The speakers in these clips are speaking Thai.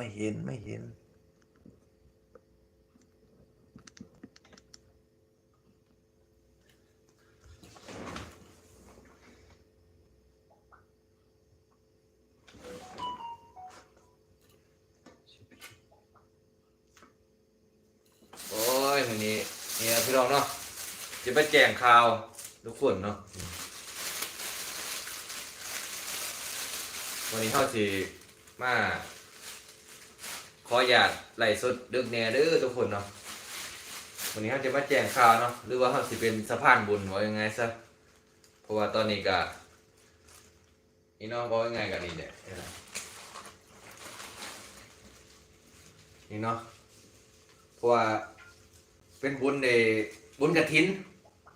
ไม่เห็นไม่เห็น โอ้ยวันนี้เนี่นะพี่น้องเนาะจะไปแจงข่าวทุกคนเนาะวันนี้เขาสิมา ขออนุญาตไล่สดดึกแน่เด้อทุกคนเนาะวันนี้เขาจะมาแจ้งข่าวเนาะหรือว่าเขาสิเป็นสะพานบุญว่ายังไงซะเพราะว่าตอนนี้ก็นี่เน้องบอกยังไงกันดีเนี่ยนี่เนาะเพราะว่าเป็นบุญในบุญกระถิน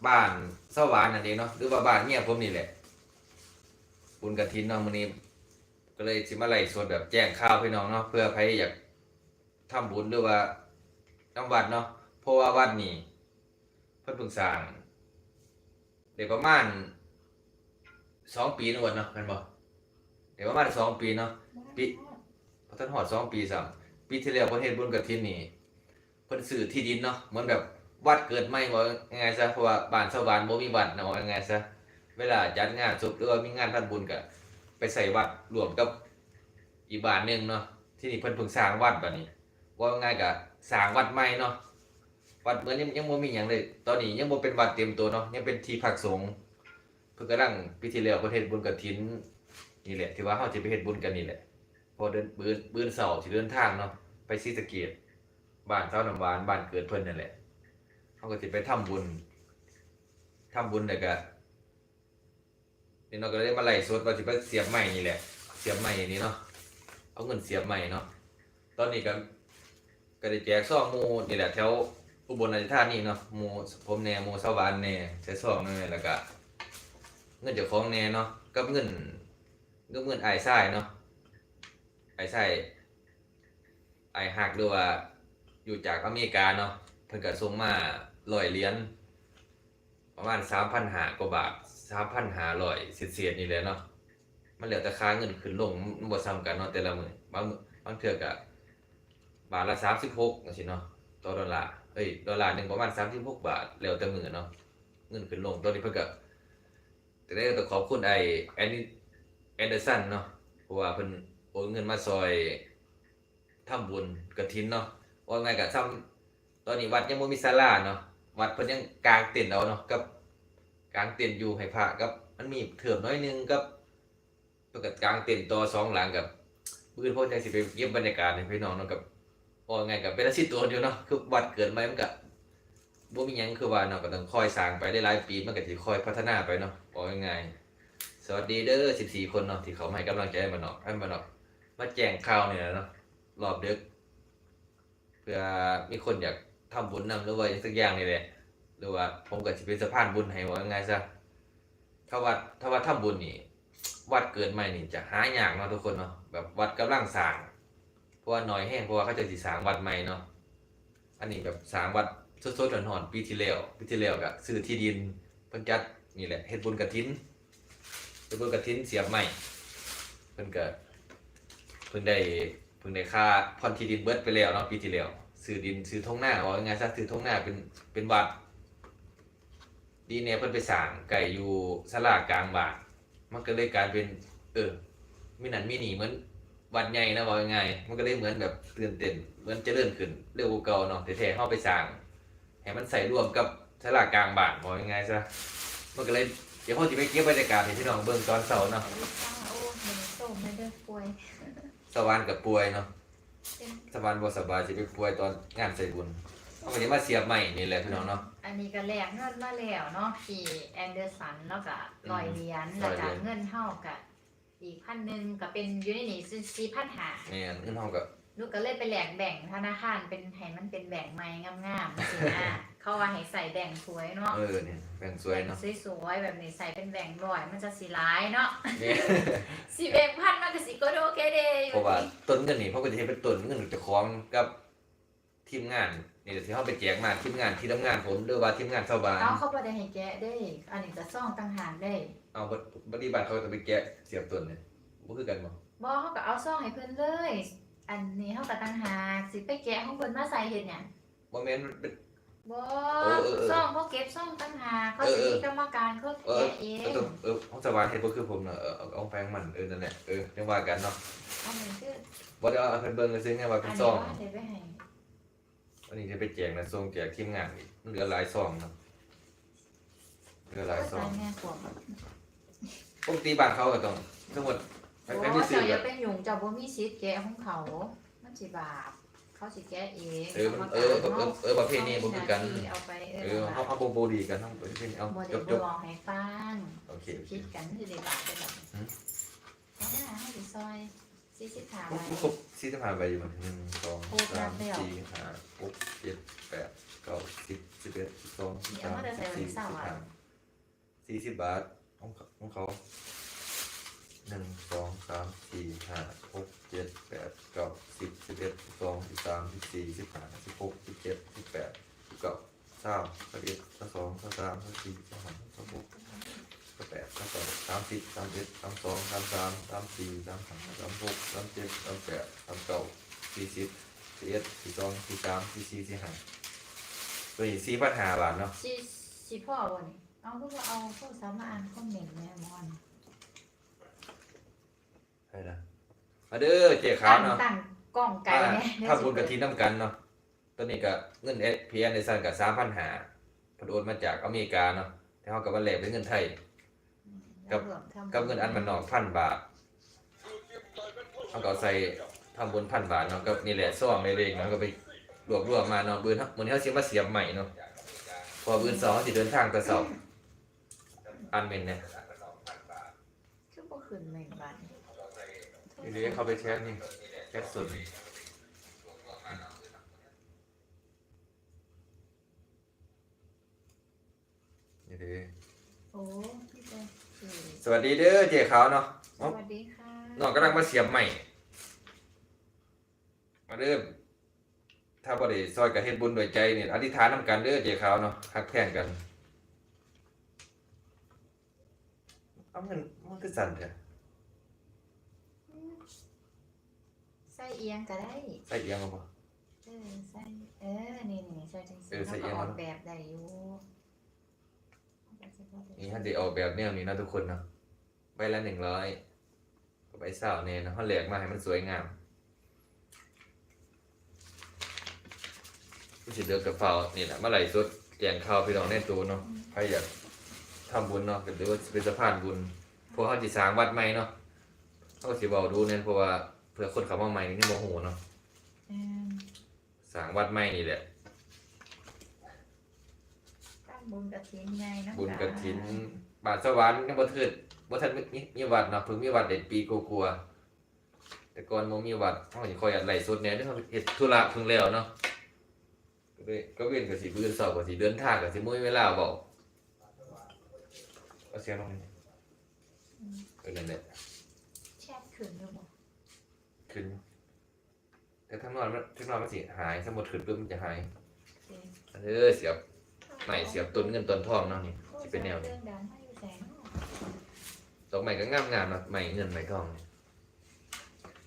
บ้านสวรรค์นั่นเองเนาะหรือว่าบ้านเมียผมนี่แหละ บุญกระถินเนาะมื้อนี้ ก็เลยสิมาไล่สดแบบแจ้งข่าวพี่น้องเนาะเพื่อใครอยาก ทำบุญหรือว่าน้ำวัดเนาะเพราะว่าวัดนี่เพิ่นเพิ่งสร้างเดี๋ยวประมาณสองปีนวดเนาะแม่นบ่เดี๋ยวประมาณสองปีเนาะปีพอท่านหอดสองปีสามปีที่แล้วประเทศบุญกระถินนี่เพิ่นซื้อที่ดินเนาะเหมือนแบบวัดเกิดใหม่ว่ายังไงซะเพราะว่าบ้านชาวบ้านบ่มีวัดเนาะว่ายังไงซะเวลาจัดงานศพหรือว่ามีงานทำบุญก็ไปใส่วัดรวมกับอีกบ้านหนึงเนาะที่นี่เพิ่นเพิ่งสร้างวัดบัดนี้ ว่าง่ายก็สร้างวัดใหม่เนาะวัดเหมือนยังยังบ่มีหยังเลย ตอนนี้ยังบ่เป็นวัดเต็มตัวเนาะยังเป็นที่พักสงฆ์เพิ่นกำลังปีที่แล้วประเทศบุญกฐินนี่แหละที่ว่าเฮาสิไปเฮ็ดบุญกันนี่แหละพอเดินบืนบืนเสาที่เดินทางเนาะไปศรีสะเกดบ้านเจ้าน้ำหวานบ้านเกิดเพิ่นนั่นแหละเขาก็สิไปทำบุญทำบุญแต่ก็นี่เราก็เลยมาไล่สดว่าสิไปเสียบใหม่นี่แหละ เสียบใหม่นี่เนาะเอาเงินเสียบใหม่เนาะตอนนี้ก็ ก็ได้แจกซองหมูนี่แหละแถวอุบลราชธานีเนาะหมูผมแน่หมูสวรรค์แน่ใช้ซองนั่นและแล้วก็เงินเจ้าของแน่เนาะกับเงินกับเงินไอ้ายทรายเนาะไอ้ใช่ไอ้หักหรือว่าอยู่จากอเมริกาเนาะเพิ่นก็ส่งมาร้อยเหรียญประมาณสามพันหากว่าบาทสามพันหาร้อยเศษๆนี่แหละเนาะมันเหลือแต่ค่าเงินขึ้นลงมันบ่ซ้ำกันเนาะแต่ละมือบางมื้อบางเทื่อก็ บาทละ36จังซี่เนาะต่อดอลลาร์เอ้ยดอลลาร์หนึ่งประมาณ36บหกบาทแล้วแต่มื้อเนาะเงินขึ้นลงตอนนี้เพิ่นก็จะได้ต้องขอบคุณไอแอนนี่แอนเดอร์สันเนาะเพราะว่าเพิ่นโอนเงินมาซอยทำบุญกระถินเนาะว่าไงกับทำตอนนี้วัดยังบ่มีศาลาเนาะวัดเพิ่นยังกางเต็นท์เอาเนาะกับกางเต็นท์อยู่ให้พระกับมันมีเถื่อมน้อยนึงกับเพิ่นก็กางเต็นท์ต่อสองหลังกับมื้ออนพิ่นจังสิไปเก็บบรรยากาศให้พี่น้องเนาะกับ ว่าไงกับเป็นอาชีพตัวอยู่เนาะคือวัดเกิดใหม่มันก็บ่มีหยังคือว่าเนาะก็ต้องคอยสร้างไปได้หลายปีมันก็สิคอยพัฒนาไปเนาะบอกง่ายๆสวัสดีเด้อ14 คนเนาะที่เขาให้กำลังใจมันเนาะให้มันเนาะมาแจ้งข่าวเนี่ยเนาะรอบดึกเพื่อมีคนอยากทำบุญนำหรือว่าสักอย่างนี่แหละหรือว่าผมก็จะเป็นสะพานบุญให้ว่าไงซะถ้าวัดถ้าวัดทำบุญนี่วัดเกิดใหม่นี่จะหายากเนาะทุกคนเนาะแบบวัดกำลังสร้าง เพราะว่าน้อยแห้งเพราะว่าเขาจะสิสางวัดใหม่เนาะอันนี้แบบสางวัดสดๆหอนๆปีที่แล้วปีที่แล้วก็ซื้อที่ดินเพิ่นจัดนี่แหละเฮ็ดบุญกฐินเฮ็ดบุญกฐินเสียบใหม่เพิ่นก็เพิ่งได้เพิ่งได้ค่าผ่อนที่ดินเบิดไปแล้วเนาะปีที่แล้วซื้อดินซื้อทงหน้าว่าไงซะซื้อทงหน้าเป็นเป็นวัดดีเนี่ยเพิ่นไปสร้างไก่อยู่ศาลากลางบ้านมันก็เลยกลายเป็น เออมีนั่นมีนี่เหมือน วัดใหญ่นะว่ายังไง มันก็เลยเหมือนแบบตื่นเต้นเหมือนเจริญขึ้นเร็วกว่าเก่าเนาะแต่แท้ๆเฮาไปสร้างให้มันใส่ร่วมกับศาลากลางบ้านว่ายังไงซะมันก็เลยเดี๋ยวเฮาสิไปเก็บบรรยากาศให้พี่น้องเบิ่งตอนเช้าเนาะโอ้หนึ่งส้มไม่ได้ป่วยสวรรค์กับป่วยเนาะสวรรค์บ่สบายสิไปป่วยตอนงานใส่บุญเอาไปมาเสียบใหม่นี่แหละพี่น้องเนาะอันนี้ก็แลกเงินมาแล้วเนาะพี่แอนเดอร์สันแล้วก็ร้อยเหรียญร้แล้อวยเหรีก็ยญเงินเท่ากับ อีกพันหนึ่งก็เป็นอยู่ในนี้สี่พันหาแม่นเงินเฮาก็ลูกก็เลยไปแลกแบ่งธนาคารเป็นให้มันเป็นแบ่งไม้งามๆสินะเขาว่าให้ใส่แบ่งสวยเนาะเออเนี่ยแบ่งสวยเนาะสวยๆแบบนี้ใส่เป็นแบ่งร้อยมันจะสีร้ายเนาะนี่สิบเอ็ดพันมันก็สิก็โอเคเด้อเพราะว่าต้นเงินนี่เขาก็จะเฮ็ดเป็นต้นเงินเจ้าของกับทีมงานนี่ที่เฮาไปแจกมาทีมงานที่ทำงานผมหรือว่าทีมงานชาวบ้านเอาเขาบ่ได้ให้แกะได้อันนี้จะซ่องต่างหากได้ เอาบ่บัดนี้บ้านเขาจะไปแกะเสียบต้นเนี่ยบ่คือกันบ่บ่เขาก็เอาซ่องให้เพิ่นเลย อันนี้เฮาก็ตั้งหากสิไปแกะของเพิ่นมาใส่เฮ็ดหยังบ่แม่นมันเป็นบ่เออเออเออซ่องเขาเก็บซ่องตั้งหากเขาเออสิเออมีกรรมการเขาเออแกะเองเออเออของสวรรค์เฮ็ดบ่คือผมเนาะเออเอาเอาแปลงมันเออนั่นแหละเออยังว่ากันเนาะเอาเหมือนคือบ่ได้เอาเพิ่นเบิ่งซื้อไงว่าอัเป็นนนี้ซองว่าเดี๋ยวไปให้วันนี้จะไปแจกนะส่งแจกทีมงานอีกเหลือหลายซองเนาะเหลือหลายซองแม่ขวบ ปกติบ้านเขาก็ต้องทั้งหมดไปโอ้ไปที่ซื้เจ้าออแบย่าบเป็นหยุ่งเจ้าบ่มีสิทธิ์แกะของเขา มันสิบาปเขาสิแกะเองเออมันเออเออเออเออประเภทนี้บ่คือกัน เอาไปเอเอออเขาเขาบ่บ่ดีกันทั้งประเภทนี้เอาบ่จได้บจบบอกให้ฟังโอเคโอเค คิดกันคือได้บาปไปแบบหืม เอาหน้าให้สิซอย40ถาครไว้บครบสี่สิบห้าใบอยู่มันหนึ่งสองครบสามนับแล้วสี่ห้าหกเจ็ดแปดเก้าสิบสิบเอ็ดสิบสองสิบสามสิบสี่สิบห้าสี่สิบบาท ของเขาของเขาหนึ่งสองสามสี่ห้าหกเจ็ดแปดเก้าสิบสิบเอ็ดสิบสองสิบสามสิบสี่สิบห้าสิบหกสิบเจ็ดสิบแปดสิบเก้าสามสิบเอ็ดสิบสองสิบสามสิบสี่สิบห้าสิบหกสิบแปดสิบสองสามสิบสามเอ็ดสามสองสามสามสามสี่สามห้าสามหกสามเจ็ดสามแปดสามเก้าสี่สิบสี่เอ็ดสี่สองสี่สามสี่สี่สี่ห้าตัวนี้สี่พันห้าบาทเนาะสิสิพ่อบ่นี่ เอาคือว่าเอาโทรศัพท์มาอ่านคอมเมนต์แม่มอนใช่ละมาเด้อเจ๊ขาวเนาะตั้งกล้องไกลแน่ถ้าบุญกะทิน้ำกันเนาะตัวนี้ก็เงินเอสพีเอ็นในสันกับสามพันห้าพอโอนมาจากอเมริกาเนาะแต่เขากับวันแหลกเป็นเงินไทย กับกับเงินอันมันนอกพันบาทเขาก็เอาใส่ทำบุญพันบาทเนาะก็นี่แหละซ่อมในเลขเนาะก็ไปรวบรวมมาเนาะบืนมือนี้เขาเสียมาเสียบใหม่เนาะพอบืนสองเขาสิเดินทางกระสอบ อันเมนเนี่ยคือบ่ขึ้นแม่นบาดนี่เดี๋ยวเขาไปแชทนี่แชทสดนี่เดี๋ยวโอ้พี่เจ้คือสวัสดีเด้อเจ๊ขาวเนาะสวัสดีค่ะน้องกำลังมาเสียบใหม่ มาเริ่มถ้าบ่ได้ซอยกับเฮ็ดบุญด้วยใจนี่อธิษฐานนำกันเด้อเจ๊ขาวเนาะฮักแพงกัน เอามันมันคือสั่นแท้ใส่เอียงก็ได้ใส่เอียงเอาบ่ เออใส่เออนี่นี่ใส่จังเอซี่อใส่เอียง แล้วก็อมาอกแบบได้อยู่นี่ฮันได้ออกแบบแนวนี้นะทุกคนเนาะใบละ100ก็ใบเศร้าแน่เนาะเฮาแหลกมาให้มันสวยงามผู้สิเดือกกระเป๋านี่แหละเมื่อไหร่สุดแจงข่าวพี่น้องในตัวเนาะใครอยาก ทำบุญเนาะหรือว่าเป็นสะพานบุญเพราะเขาสิสร้างวัดใหม่เนาะเขาก็สิเว้าดูเนี่ยเพราะว่าเพื่อคนเข้ามาใหม่นี่ยังบ่ฮู้เนาะเออสร้างวัดใหม่นี่แหละตั้งบุญกฐินไงนะบุญกฐินบาทสวรรค์ยังบ่ทึดบ่ทันมีมีวัดเนาะเพิ่งมีวัดได้ปีกว่าๆแต่ก่อนบ่มีวัดเฮาสิคอยอัดไล่สดแหน่เด้อเฮาเฮ็ดธุระเพิ่งแล้วเนาะก็เลยก็เว้นก็สิมื้อเช้าก็สิเดินทางก็สิมื้อเวลาเว้า เอาเสียงลงนี่เออนั่นแหละแชทขึ้นอยู่บ่ขึ้น แต่ทั้งนอนมันทั้งนอนมันสิหายสมมุติขึ้นปุ๊บมันจะหายโอเคเออเสียบใหม่เสียบต้นเงินต้นทองเนาะนี่สิเป็นแนวเรื่นี้องดังให้อยู่แสงดอกใหม่ก็งามงามๆเนาะใหม่เงินใหม่ทองนี่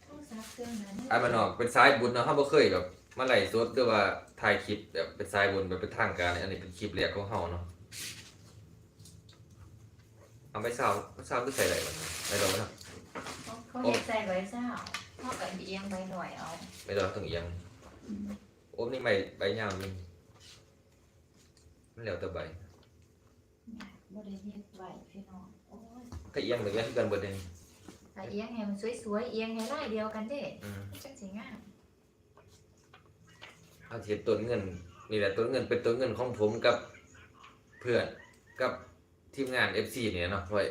โทรศัพท์เครื่องนั้นอันมันออกเป็นสายบุญเนาะเฮาบ่เคยแบบมาไล่สดหรือว่าถ่ายคลิปแบบเป็นสายบุญแบบเป็นทางการอันนี้เป็นคลิปแรกของเฮาเนาะ เอาไปเศร้าไปเศร้าคือใส่ได้บ่เนี่ยไม่ดอกเนาะเขาเห็นใจไว้เจ้าเขากับเอียงไปหน่อยเอาไม่ดอกต้องเอียงโอ้นี่ใหม่ใบยาวนี่มันแล้วแต่ใบบ่ได้เฮ็ดไว้พี่น้องโอ้ยก็เอียงเหมือนกันคือกันเบิดเลยถ้าเอียงให้มันสวยๆเอียงให้ลายเดียวกันเด้อืมจังสิงามเอาเทียบต้นเงินนี่แหละต้นเงินเป็นต้นเงินของผมกับเพื่อนกับ ทีมงาน FC เนี่ยเนาะไว้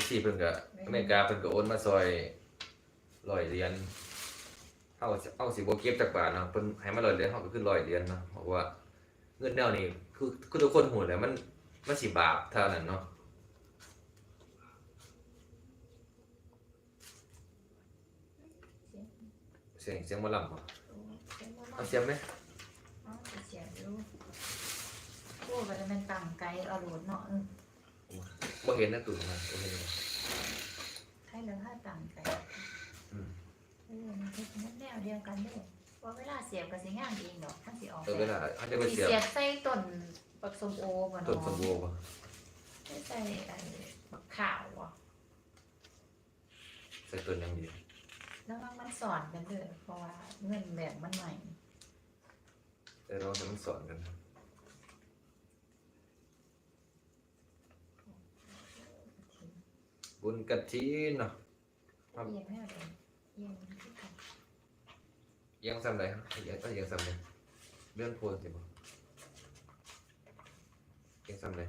FC เพิ่นก็อเมริกาเพิ่นก็โอนมาซอยร้อยเหรียญเอาเอาสิบ่เก็บจักบาทเนาะเพิ่นให้มาร้อยเหรียญเฮาก็คือร้อยเหรียญเนาะเพราะว่าเงินแนวนี้คือคือทุกคนฮู้แหละมันมันสิบาปเท่านั้นเนาะเสียงเสียงหมอลำบ่โอ้ยเสียงบ่เอามาเสียงไหม เอาเสียงอยู่โอ้ก็จะเป็นตั้งไกลเอาโหลดเนาะเออบ่เห็นนะตู่นะบ่เห็นเลยใครเหลือถ้าตั้งไกลอืมเออมันเฮ็นั่นเดียวกันเด้อว่าเวลาเสียบก็สิงามเองดอกทั้งสิออกเออเวลาเขาจะไปเสียบเสียบใส่ต้นบักสมโอบ่ต้นเนาะสมบูรณ์ป่ะไม่ใส่ไอ้บักขาวอะใส่ต้นอยังดีแล้วมันมันสอนกันเด้อเพราะว่าเงินแบ่งมันใหม่แต่เราจะมันสอนกันครั บบุญกะทินเนาะครับเอียงให้เอาเองเอียงที่กันยังซ้ำใดครับยังก็ยังซ้ำใดเลื่อนโพลสิบ่ยังซ้ำใด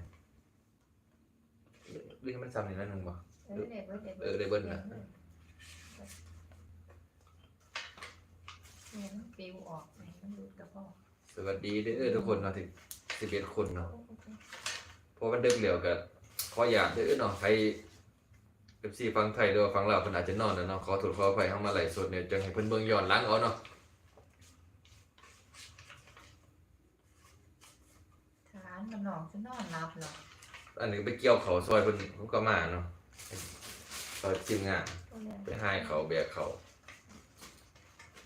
เรื่องมันซ้ำนี่นั่นนึงบ่ เออเด็กเบิดเด็กเออได้เบิ้ลนะ เนี่ยมันปิวออกไหนมันหลุดกระเพาะสวัสดีเด้อทุกคนเนาะที่สิบเอ็ดคนเนาะโอ้โหเพราะมันดึกเหลียวกันขออยากเด้อเนาะใคร เอฟซีฟังไทยหรือว่าฟังลาวเพิ่นอาจจะนอนแล้วเนาะขอโทษขออภัยเฮามาไลฟ์สดเนี่ยจังให้เพิ่นเบิ่งย้อนหลังเอาเนาะทหารมันหนองจะนอนรับหรอกอันนี้ไปเกี่ยวเขาซอยเพิ่นผมก็มาเนาะซอยทีมงานก็เลยไปหายเขาแบกเขา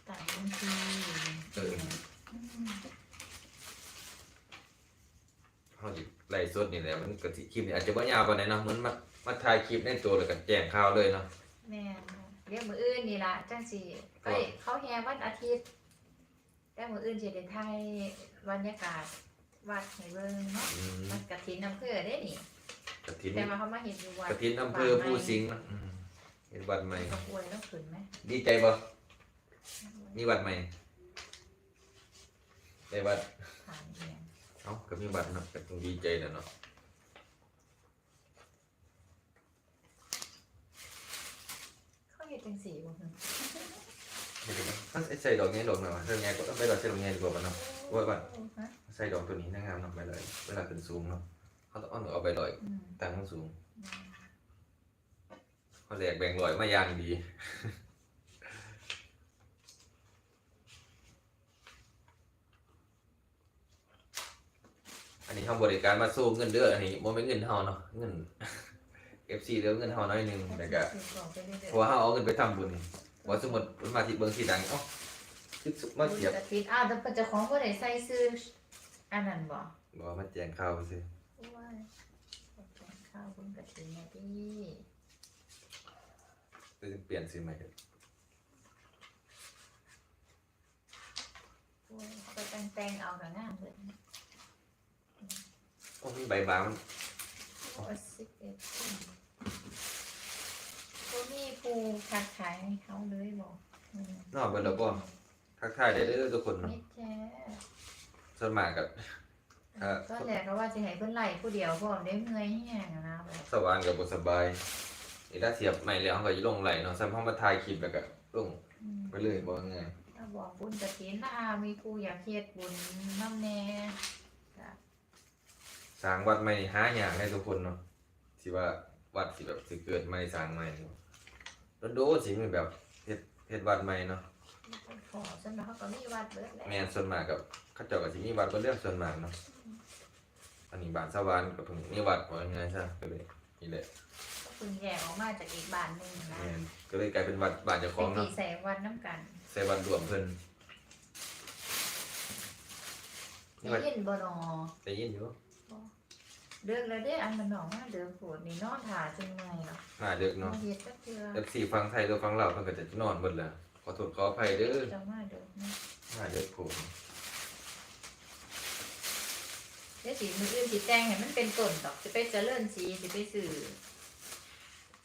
ต่างบัญชีเออ มเฮาสิไลฟ์สดนี่แหละมันก็สิคลิปนี้อาจจะบ่ยาวปานใดเนาะเหมือนมา มาถ่ายคลิปในตัวแล้วก็แจ้งข่าวเลยเนาะ แม่นค่ะเรียกมืออื่นนี่ล่ะจังสิไปครับ เขาแฮวันอาทิตย์แต่มืออื่นสิได้ถ่ายบรรยากาศวัดให้เบิ่งเนาะอืมมันกระถินอำเภอได้นี่กฐินแต่ว่าเขามาเห็นอยู่วัดกฐินอำเภอผู้สิงห์เนาะอืมเห็นวัดใหม่ ก็ป่วยแล้วขึ้นไหมดีใจบ่มีวัดใหม่ได้วัด ผ่านเอียงเอ้าก็มีบัตรเนาะก็ต้องดีใจแล้วเนาะ เขาเห็นจังสีบ่ฮึไม่รู้นะถ้าใส่ดอกนี้ดอกหน่อยวะใส่ดอกนี้ก็ไม่ดอกใส่ดอกนี้ดีกว่าปะเนาะว่าก่อนฮะใส่ดอกตัวนี้นะครับเนาะไปเลย เวลาขึ้นสูงเนาะเขาต้องเอาหนูเอาไปลอยอืมตั้งมันสูงเขาแหลกแบ่งลอยมาอย่างดีอันนี้ทำบริการมาสู้เงินเดือนอันนี้โมไม่นเงินเฮาเนาะเงิน FC เดือเงินเฮาน้อยหนึงแต่ก็สิบสองไปเรื่อยๆเพราะว่าเขาเอาเงินไปทำบุญว่าสมมติมันมาที่เบิ้งที่ดังเอ้าคือมาเสียบกระถินอ้าวแต่เจ้าของบ่ได้ใส่ซื้ออันนั้นบ่บอกว่ามาแจงข่าวสิโอ้ยแกงข้าวบุญกระถินเนี่ยพี่จะเปลี่ยนสิใหม่โอ้ยเอาไปแต่งๆเอากับงามเลยโอ้มีใบบางมัน โอ้ยสิบเอ็ดคนก็ มีผู้ทักทายให้เขาเลยบอกอืมนอกเบิดแล้วก็ทักทายได้เด้อทุกคนเนาะมิดแท้ส่วนมากกับเอ่อก็แหละก็ว่าจะให้เพิ่นไล่ผู้เดียวพร้อมได้เมื่อยแห้งอะนะแบบสว่านกับบสบายนี่ถ้าเสียบใหม่แล้วเขาก็จะลงไหลเนาะซ้ำเขามาถ่ายคลิปแล้วก็ลงอืมไปเลยบอกไงถ้าบอกบุญกระถินนะอามีผู้อยากเฮ็ดบุญน้ำแน่สร้างวัดใหม่นี่หายากให้ทุกคนเนาะที่ว่าวัดสิแบบสิเกิดใหม่สร้างใหม่แล้ว โดสิมีแบบเฮ็ดเฮ็ดวัดใหม่เนาะขอสำหรับเขาก็มีวัดเบิดแหล้วแม่นส่วนมากกับเขาเจ้าก็สิมีวัดเป็นเรื่องส่วนมากเนาะอันนี้บ้านสวรรค์กับเพิ่งมีวัดว่าไงซะก็เลยนี่แหละก็เพิ่งแยกออกมาจากอีกบ้านหนึงนะแม่นก็เลยกลายเป็นวัดบ้านเจ้าขเป็อนงปีเนาะใส่วัดน้ำกันใส่วัดรวมเพิ่นนี่วัดได้ยินบ่นอได้ยินอยู่ เลิกแล้วเด้อันมันหนองมาเดิมโผดนี่นอนถ่าจนเมื่อยเนาะมาเด็กเนาะมาเฮ็ดจักเทื่อแต่สี่ฟังไทยหรือฟังลาวเพิ่นก็จะนอนเบิดแล้วขอโทษขออภัยเด้อจะมาเดิมนะมาเด็กผมเดี๋ยวสีมืออื่นสีแดงให้มันเป็นต้นดอกสิไปเจริญสีสิไปสื่อ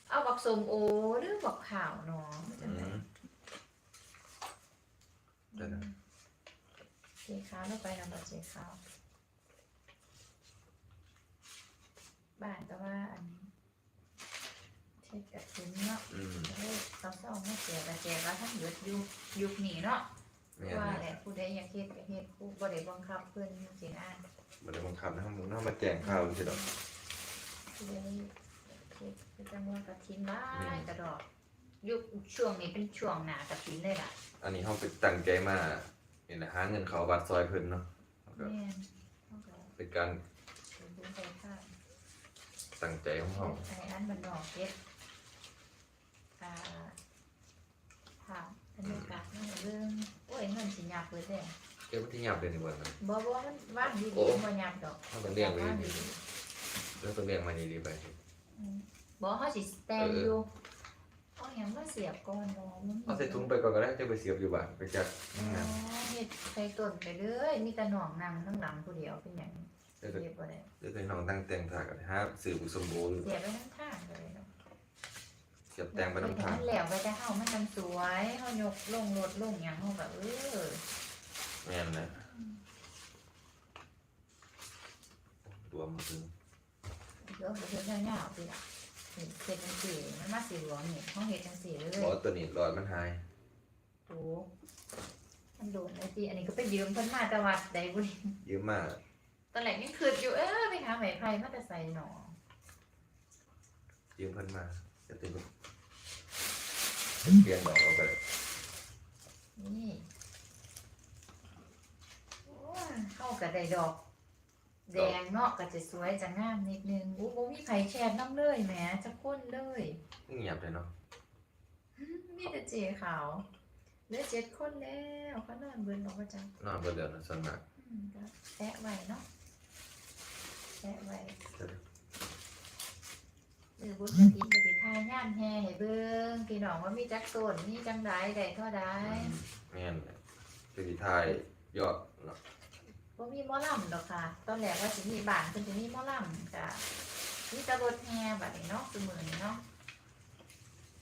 เอาบักสมโอหรือบักขาวเนาะมันจะอืได้มได้นะ สีขาวแล้วไปนำบักสีขาว บ้านก็ว่าอันเช็ดกระทิ้นเนาะอืมเฮ้ยเขาเศร้าไม่เสียกระเจว่าทั้งเบิดยุคยุคนี้เนาะแม่นว่านะแหละผู้ใดอยากเฮ็ดก็เฮ็ดผู้บ่ได้บังคับเพิ่นสินะบ่ได้บังคับนะมึงเนาะมาแจ้งข่าวสิดอกผู้ใดเฮ็ดก็จำนวนกระถินหลายกระดอก ยุคช่วงนี้เป็นช่วงหน้ากระถินเลยล่ะอันนี้เฮาไปตั้งใจมานี่นะหาเงินเขาวัดซอยเพิ่นเนาะแล้วก็แม่นเขาก็เป็นการ เป็นบุญใจข้าง ตั้งใจของเฮาไอ้อันมันดอกเฮ็ดอ่าถามไอ้รรยากาศนั่นเรื่องโอ้ยเงินสิหยาบเปิดแต่เก็บไว้ที่ยับเลยดีกว่านะบ่บ่มันว่างดีโอ้ๆบ่หยาบดอกถ้าต้องเลี้ยงไว้ว่างดีดีๆแล้วต้องเลี้ยงมาดีๆไปๆอืมบ่เฮาสิแต่งอยู่เอาหยังมาเสียบก่อนบ่มันเอาใส่ถุงไปก่อนก็ได้จะไปเสียบอยู่บ้านไปจัดอ๋องานเฮ็ดใส่ต้นไปเลยมีแต่หนองนั่งข้างหลังผู้เดียวเป็นหยัง เดี๋ยวเสียบบ่ได้เดี๋ยวให้น้องตั้งแต่งทากันฮะสื่อบุสมบูรณ์เสียบไว้ทั้งทางเลยเนาะเสียบแต่งไปน้ำทางมันแล้วไปแต่เฮามันมันสวยเฮายกลงรถลงหยังเฮาก็เออแม่นนะรวมถึงเดี๋ยวบ่เฮ็ดยาวๆสิล่ะเฮ็ดเฮ็ดจังซี่มันมาสิหลวงนี่เฮาเฮ็ดจังซี่เลยบอตัวนี้รอดมันหายโอ้มันโดนไอ้ที่อันนี้ก็ไปยืมเพิ่นมาแต่วัดใดบุรีเยอะมาก ตอนแรกยังคืดอยู่เออไปหาไหมไผ่มาแต่ใส่หนอยืมเพิ่นมาจะตึงเปลี่ยนดอกเอาไปเลยนี่โอ้ยเข้ากับได้ดอก แดงเนาะก็จะสวยจะงามนิดนึงอู้บ่มีไผ่แชร์น้ำเลยแหมจะข้นเลยเงียบเลยเนาะอืมมีแต่เจขาวเหลือเจ็ดคนแล้วเขานอนเบินบอกว่าจังนอนเบนเดือนนะส่วนมาก อืมก็แตะไว้เนาะ แตะไว้เออบุญกระถิ่นกระถิ่นทายย่ามแห่ให้เบิ่งพี่น้องว่ามีจักต้นมีจังไดได้เท่าใดแม่นคือสิทายยอดเนาะบ่มีหมอลำดอกค่ะ ตอนแรกว่าสิมีบ้านเพิ่นสิมีหมอลำก็มีแตรถแห่บัดนี้เนาะคือมื้อนี้เนาะ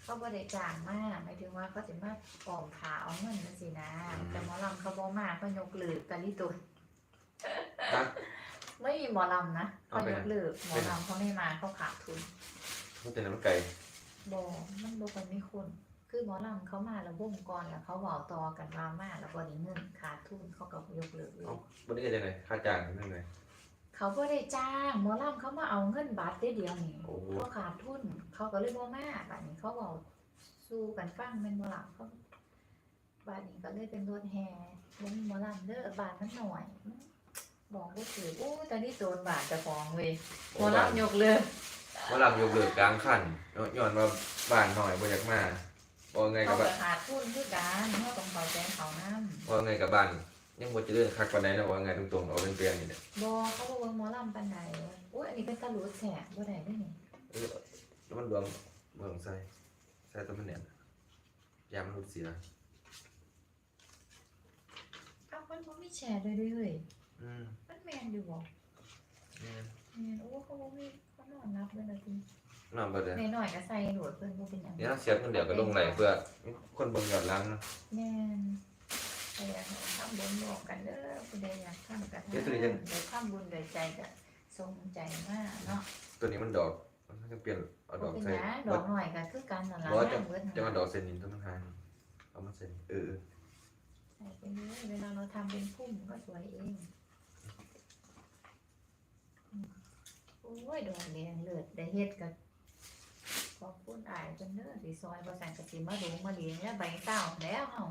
เขาบ่ได้จ้างมาหมายถึงว่าเขาสิมาออมขาเอาเงินจังซี่นะ แต่หมอลำเขาบ่มาเขายกเลิกกะลิตุน ฮะ ไม่มีหมอลำนะเอาเขาไปยไหนกเลิกหมอลำเขาไม่มาเขาขาดทุนมันเป็นน้ำไก่บอมันบ่ค่อยมีคนคือหมอลำเขามาแล้ววงก่อนแล้วเขาเว้าต่อกันว่ามาแล้วบ่ได้เงินขาดทุนเขาก็ยกเลิกเลยเอ้าวันนี้จะไงค่าจ้างนั่นไงเขาบ่ได้จ้างหมอลำเขามาเอาเงินบาทได้เดียวนี่โอ้เขาขาดทุนเขาก็เลยบ่มาบัดนี้เขาเว้าสู้กันฟังแม่นบ่ล่ะเขาบัดนี้ก็เลยเป็นรถแห่บ่มีหมอลำเด้อบาทมันหน่อย บอกบ่ถือโอ้ตอนนี้โจรบาทเจะฟ้าของเว้ยหมอลำยกเลิกว่าหลับยกเลิกกลางคันย้อนว่าบ้านหน่อยบ่อยากมาบ่ไงเขากับก็บ้านขาดทุนคือกันเขาต้องเข้าใจเขานำบ่ไงกับบ้านยังบ่เจะเลื่อนคักปานใดนะว่าไงตรงๆเอาเป็นเปลี่ยนนี่แหละบอเขาบอกว่าหมอลำปันใดอุ้ยอันนี้เป็นตะลุดแฉะบ่ได้ได้นี่เออแล้วมันรวมเมืองใส่ใส่ตัวมันเนี่ยยามมันรุดสีนะอ้าวมันบ่มีแฉะเลยเด้เลย อืมมันแมนอยู่บ่แม่นแมนโอ้เขาบ่มีเขานอนนับเลยนะทีนอนบ่ได้แม่น้อยก็ใส่โหลดเพิ่นบ่เป็นหยังเนี่ยวเสียบเงินเดี๋ยวก็ลงไหลเพื่อคนเบิ่งยอดหลังนะแม่นแต่อยากให้ทำบุญร่วมกันเด้อผู้ใดอยากทำก็ทำเดี๋ยวตัวนี้จะโดยความบุญโดยใจก็ทรงใจมากเนาะตัวนี้มันดอกมันจะเปลี่ยนเอาดบ่อกเป็นใส่หยังดอกหน่อยก็คือกันนั่นล่ะบ่จะงามเบิดนั่นจะมาล่ะดอกเส้นนี้ตัวมันหายเอามาเส้นเออ ใส่ไปเลยเวลาเราทำเป็นพุ่มก็สวยเองอืมโอ้ยดอกแดงเลิศได้เฮ็ดกับขอบคุณอายเพิ่นเด้อสิซอยบ่สั่นก็สิมาดูมาเลี้ยงแล้วใบเต้าแล้วเฮา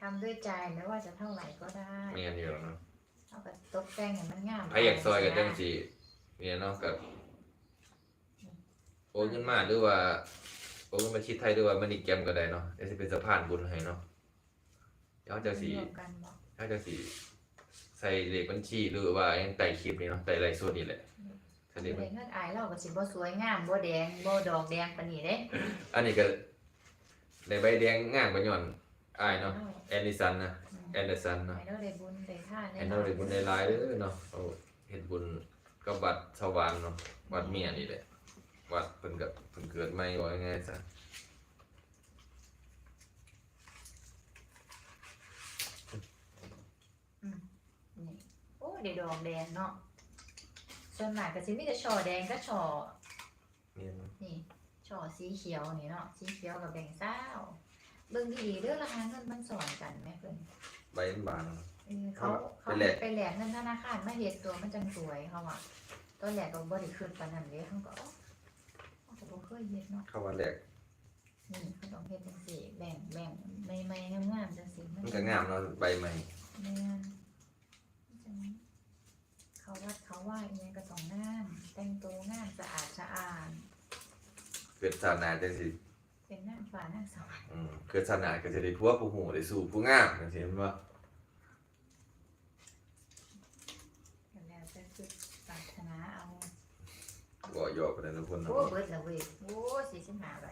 ทำด้วยใจไม่ว่าจะเท่าไหร่ก็ได้มีอันอยู่แล้วเนาะเอาก็ตกแต่งให้มันงามใครอยากซอยก็จังสิเนี่ยเนาะกับโอนเงินมาหรือว่าโอนเงินมาชิดไทยหรือว่ามันอีกแกมก็ได้เนาะเดี๋ยวสิเป็นสะพานบุญให้เนาะเดี๋ยวจะสิรวมกันบ่เดี๋ยวจะสิใส่เลขบัญชีหรือว่ายังไต่คลิปนี่เนาะไต่ไลฟ์สดนี่แหละ ใส่เลบ่ขบัญได้เงินอายเราก็สิบ่สวยงามบ่แดงบ่ดอกแดงปานนี้เด้อันนี้ก็ในใบแดงงามกว่าย้อนอายเนาะแอนดิสันนะอืมแอนเดอร์สันเนาะให้เราได้บุญได้ทานแอนเดอร์ได้บุญได้หลายเด้อเนาะเอาเฮ็ดบุญกับวัดสว่างเนาะวัดเมียนี่แหละวัดเพิ่นก็เพิ่นเกิดใหม่ว่ายังไงซะนี่โอ้ได้ดอกแดงเนาะ ส่วนมากก็สิมีแต่ช่อแดงกับช่อเนี่ยเนาะนี่ช่อสีเขียวนี่เนาะสีเขียวกับแบ่งเศร้าเบิ่งดีๆเด้อราคาเงินมันสอนกันแม่เพิ่นใบมันบานเนาะเออเขาเขาไปแลก ไปแลกเงินธนาคารมาเฮ็ดตัวมันจังสวยเขาอะตอนแรกก็บ่ได้คืนปานนั้นเด้เขาก็เอ้าเขาก็บ่เคยเฮ็ดเนาะเข้าวัดแรกนี่เขาต้องเฮ็ดจังซี่แบ่งแบ่งใหม่ๆงามๆจังซี่มันก็งามเนาะใบใหม่ แม่นจัง เขาวัดเขาว่าอีหยังก็ต้องงามแต่งตัวงามสะอาดสะอาดเกิดศาสนาจังสิเป็นนางฟ้านางสวรรค์อืมคือศาสนาก็จะได้พัวผู้หูได้สู่ผู้งามจังซี่แม่นบ่กันแล้วแต่คือปรารถนาเอาบ่ยอกกันนะทุกคนเนาะโอ้เบิดและเว้ยโอ้สี่สิบห้าใบ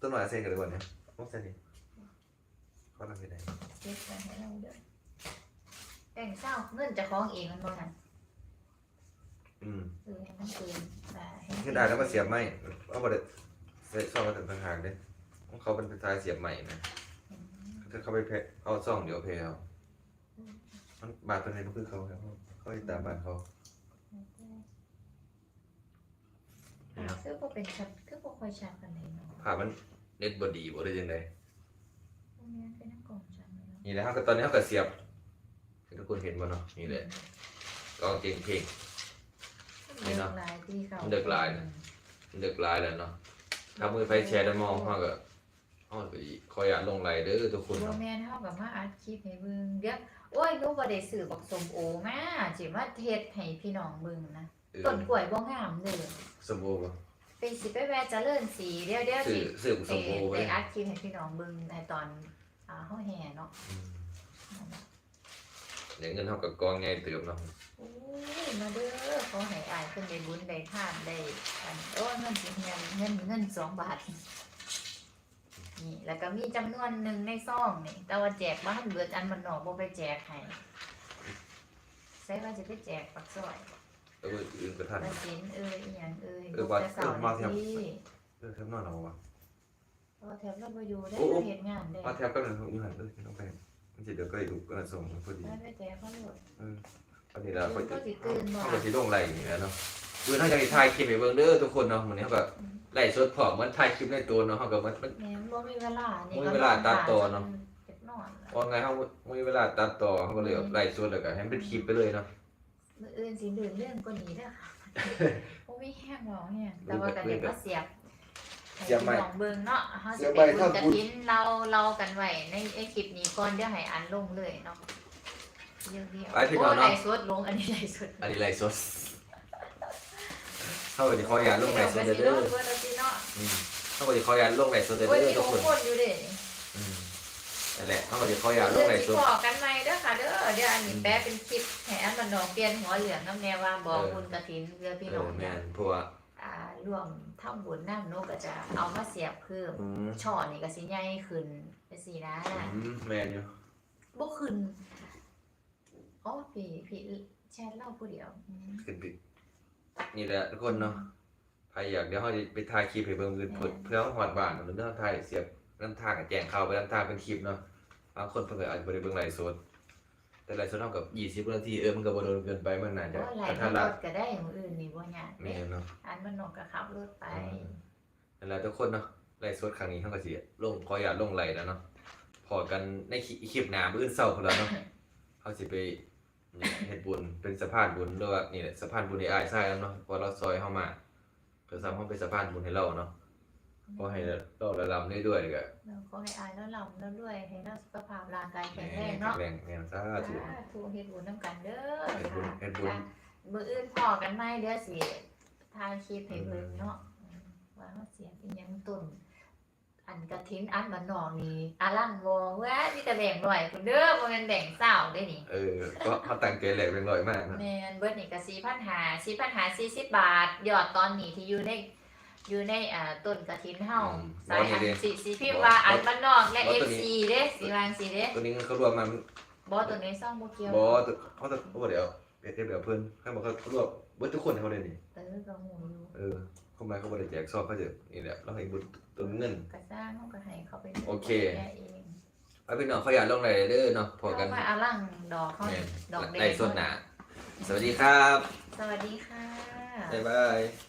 ต้นไม้เซ็นกันเลยวันนี้บ่เซ็นดิเขาทำยังไงเก็บไว้ให้เราเด้อ แบ่งเศร้าเงินเจะคล้าของเองมันบ่นั่นอืมเออให้มันเกินได้ให้คือได้แล้วมาเสียบไม้เอาบ่ได้ใส่ซ่องมาถึงทางหางเด้ของเขาเป็นสายเสียบใหม่นะอืมถ้าเขาไปเพะเอาซ่องเดี๋ยวเพะเอามันบาดตัวไหนมันคือเขาครับเขาติดตามบ้านเขาอ่าคือบ่เป็นชัดคือบ่ค่อยชัดปานใดเนาะภาพมันเน็ตบ่ดีบ่ได้จังไดพวกนี้เป็นน้ำกล่องชัดเลยเนาะนี่แหละครับก็ตอนนี้เขาก็เสียบให้ ทุกคนเห็นบ่เนาะนี่แหละก็เก่งเพลงนี่เนาะเลือกลายที่เขาเลือกลายนะ เลือกหลายแล้วเนาะถ้ามือไฟแชร์ได้มองเขาก็เขาก็ขออย่าตลงไหลเด้อทุกคนบ่เนาะแม่นเฮากับมาอัดคลิปให้เบิ่งเดี๋ยวโอ้ยหนูบ่ได้ซื้อบักสมโอมาสิมาเฮ็ดให้พี่น้องเบิ่งนะเออต้นกล้วยบ่งามเด้อสมโอบ่เป็นสิไปแวะเจริญสีเดี๋ยวเดี๋ยวซื้อสิซื้อสได้มโอไว้ได้อัดคลิปให้พี่น้องเบิ่งในตอนอ่าเฮาแห่เนาะ อืม เดี๋ยวเงินเขาก็กองใหญ่เติมเนาะโอ้ยมาเด้อขอให้อายเพิ่นได้บุญได้ทานได้อันโอ้ยเงินสิเงินเงินเงินสองบาทนี่แล้วก็มีจำนวนหนึ่งในซองนี่ แต่ว่าแจกบ้านเบิดอันมันนอกบ่ไปแจกให้ใส่ว่าจะไปแจกปักซอยเอออื่นก็ทันกระสินเอ้ยอีหยังเอ้ยเออว่าลูกจะสาวเออมาเถอะที่เออแทบนอนเอาวะ พอแถมเราบ่อยู่ได้โอ้โอ้เฮ็ดงานได้ มาแทบก็เลยอยู่หันเออต้องไป มันสิเดี๋ยวก็อยู่ก็ส่งพอดีได้ไปแจกเขาโลดเออพอดีแล้วเพิ่เขานก็สิตื่นบ่เขาก็สิลงไหลนี่แหล้วเนาะคือถ้าอยากสิถ่ายคลิปให้เบิ่งเด้อทุกคนเนาะมื้อนี้เขาก็ไล่สดพร้อมเหมือนถ่ายคลิปในตัวเนาะเขาก็มันมันแม่นบ่มีเวลานี่บ่มีเวลาตัดต่อเนาะเก็บนอนแล้วว่าไงเขาไม่มีเวลาตัดต่อเขาก็เลยไล่สดแล้วก็ให้มันเป็นคลิปไปเลยเนาะมื้ออื่นสิดื่มเรื่องกว่านี้เด้อค่ะบ่มีแห้งเว้าแห้งแต่ว่าก็เดี๋ยวมาเสียบให้ เสียบไม้พี่น้องเบิ่งเนาะเฮาเสีสิยบไปไม้บุญเท่ากระบุญถินเราเรากันไว้ในไอ้คลิปนี้ก่อนเดี๋ยวให้อันลงเลยเนาะเดี๋ยวเดียวไปพี่น้โอ้องเนาะไลฟ์สดลงอันนี้ไลฟ์สดอันนี้ไล่สดเขาก็จะขออย่าลงไล่สดเดี๋เด้ยวอก็สิโดนเบิดแล้วสิเนาะอืมเขาก็จะขออย่าลงไล่สดเด้โอ้ยอมีทุกหคกนคนอยู่เด้อืมนั่นแหละเขาก็จะขออย่าลเดี๋งยวไล่สิสดขอกันใหม่เด้อค่ะเด้อเดี๋ยวอันนี้แปะเป็นคลิปให้อันมันนองเปลี่ยนหัวเหลืองน้ำแนวว่าบอกบุญกฐินเรือพี่เอน้อองแม่เนี่ยนเพราะว่า อ่ารวมทำบุญน้ำนกก็จะเอามาเสียบเพิ่มอืมช่อนี่ก็สิใหญ่ขึ้นไปสินะอืมแม่นอยู่บ่ขึ้นอ๋อพี่พี่แชทเล่าผู้เดียวอืมขึ้นไปนี่แหละทุกคนเนาะใครอยากเดี๋ยวเขาจะไปถ่ายคลิปให้เบิ่งอื่นเพื่อเพื่อหอดบ้านหรือเรื่องถ่ายเสียบน้ำทางกับแจงเข้าไปน้ำทางเป็นคลิปเนาะบางคนเพิ่นก็อาจจะบ่ได้เบิ่งไลฟ์สด แต่ไลฟ์สดเท่ากับ20นาทีเออมันก็บ่โดนเกินไปมันน่าจะโอ้ไหลกระในทันรรัดถก็ได้อย่างอื่นนี่บ่ยากแม่นเนาะอันมันนกก็ขับรถไป นั่นแหละทุกคนเนาะไลฟ์สดครั้งนี้เฮาก็สิลงขออย่าตลงไลฟ์แล้วเนาะพอกันในคลิปหน้ามื้ออื่นเช้าพุ่นแล้วเนาะเฮาสิไปนี่เฮ็ดบุญเป็นสะพานบุญหรือว่านี่แหละสะพานบุญให้อ้ายชายแล้วเนาะเพราะเราซอยเฮามาเพื่อสร้างเฮาเป็นสะพานบุญให้เราเนาะ ขอให้เราระลำได้ด้วยก็เราขอให้อายแล้วลำแล้วด้วยให้เราสุขภาพร่างกายแข็แข็งงแรแรงงเนาะแรงแรงสาธุสาธุเฮ็ดบุญน้ำกันเด้อเฮ็ดบุญเฮ็ดบุญจ้ะมื้ออื่นพอกันไหมเดี๋ยวสิทายคลิปให้เบิ่งเนาะว่าเฮาเสียงอีหยังต้นอันกระถินอันบันนอกนี่อาลังบ่ว่ามีแต่แบ่งหน่อยพุ่นเด้อบ่แม่นแบ่งเศร้าเด้นี่เออก็เขาตั้งใจแหลกเป็นร้อยมากนะแม่นเบิดนี่ก็4,500 4,500 40บาท ยอดตอนนี้ที่อยู่ใน อยู่ในอ่าต้นกระถินเฮาสายอันสิสิพิมพ์ว่าอันบ้านนอกและ FC เด้สิวาจั่งสิเด้ตัวนี้เขารวมมาบ่ตัวนี้ซ่องบ่เกี่ยวบอตัวเขาจะเขาบอกเดี๋ยวเอ็ดเดี๋ยวเพิ่นให้บอกเขารวบเบิดทุกคนให้เขาเลยนี่เออก็หูอยู่เออเขามาเขาบอกแจกซองเขาจะนี่แหละเราให้บุญตัวเงินก็สร้างเฮาก็ให้เขาไปโอเค แก้เองเอาพี่น้องเขาอยากลงไหนเด้อเนาะพอกันเอามาอาลังดอกเขาแม่นดอกแดงในส่วนหนาสวัสดีครับ สวัสดีค่ะ บ๊ายบาย